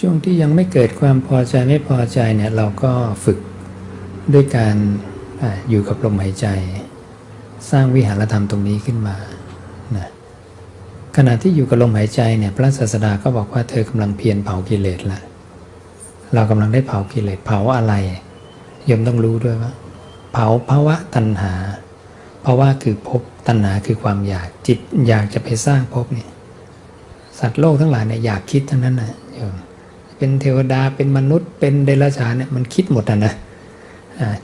ช่วงที่ยังไม่เกิดความพอใจไม่พอใจเนี่ยเราก็ฝึกด้วยการออยู่กับลมหายใจ สร้างวิหารธรรมตรงนี้ขึ้นมานะขณะที่อยู่กับลมหายใจเนี่ยพระศาสดาก็บอกว่าเธอกำลังเพียรเผากิเลสละเรากำลังได้เผากิเลสเผาอะไรยมต้องรู้ด้วยว่า เผาภาวะตัณหาภาวะคือภพตัณหาคือความอยากจิตอยากจะไปสร้างภพเนี่ยสัตว์โลกทั้งหลายเนี่ยอยากคิดทั้งนั้นนะโย เป็นเทวดาเป็นมนุษย์ เป็นเดรัจฉานเนี่ยมันคิดหมดนะนะ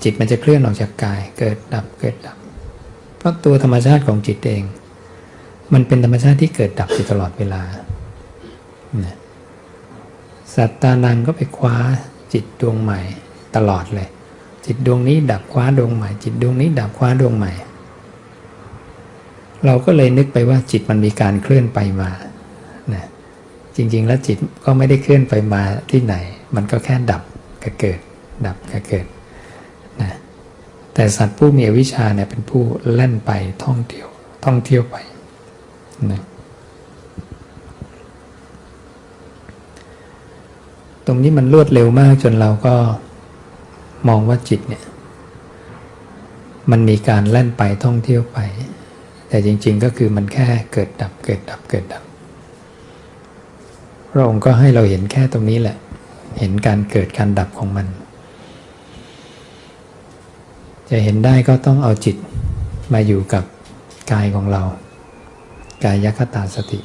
จิตมันจะเคลื่อนออกจากกาย เกิดดับเกิดดับ เพราะตัวธรรมชาติของจิตเอง มันเป็นธรรมชาติที่เกิดดับอยู่ตลอดเวลาสัตตานังก็ไปคว้าจิตดวงใหม่ตลอดเลย จิตดวงนี้ดับคว้าดวงใหม่ จิตดวงนี้ดับคว้าดวงใหม่ เราก็เลยนึกไปว่าจิตมันมีการเคลื่อนไปมา จริง ๆ แล้วจิตก็ไม่ได้เคลื่อนไปมาที่ไหน มันก็แค่ดับกับเกิด ดับกับเกิดนะแต่สัตว์ผู้มีอวิชชาเนี่ยเป็นผู้เล่นไปท่องเที่ยวท่องเที่ยวไปนะตรงนี้มันรวดเร็วมากจนเราก็มองว่าจิตเนี่ย มันมีการแล่นไปท่องเที่ยวไป แต่จริง ๆ ก็คือมันแค่เกิดดับเกิดดับเกิดดับ พระองค์ก็ให้เราเห็นแค่ตรงนี้แหละ เห็นการเกิดการดับของมัน จะเห็นได้ก็ต้องเอาจิตมาอยู่กับกายของเรา กายยคตาสติ